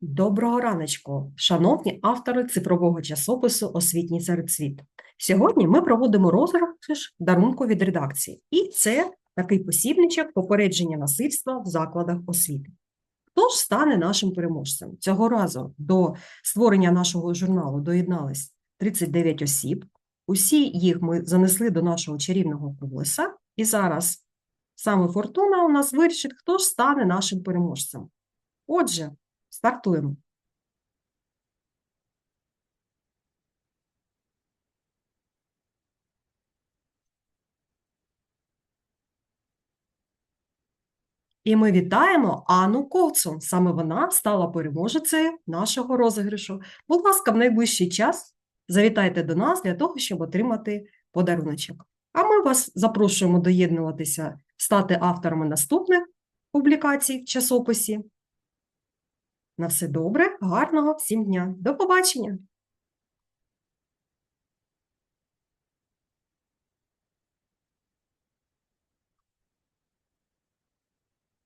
Доброго раночку, шановні автори цифрового часопису Освітній середсвіт. Сьогодні ми проводимо розіграш дарунку від редакції, і це такий посібничок попередження насильства в закладах освіти. Хто ж стане нашим переможцем? Цього разу до створення нашого журналу доєднались 39 осіб. Усі їх ми занесли до нашого чарівного колеса, і зараз саме Фортуна у нас вирішить, хто ж стане нашим переможцем. Отже, стартуємо. І ми вітаємо Анну Ковцу. Саме вона стала переможецею нашого розіграшу. Будь ласка, в найближчий час завітайте до нас для того, щоб отримати подаруночок. А ми вас запрошуємо доєднуватися, стати авторами наступних публікацій в часописі. На все добре, гарного всім дня. До побачення!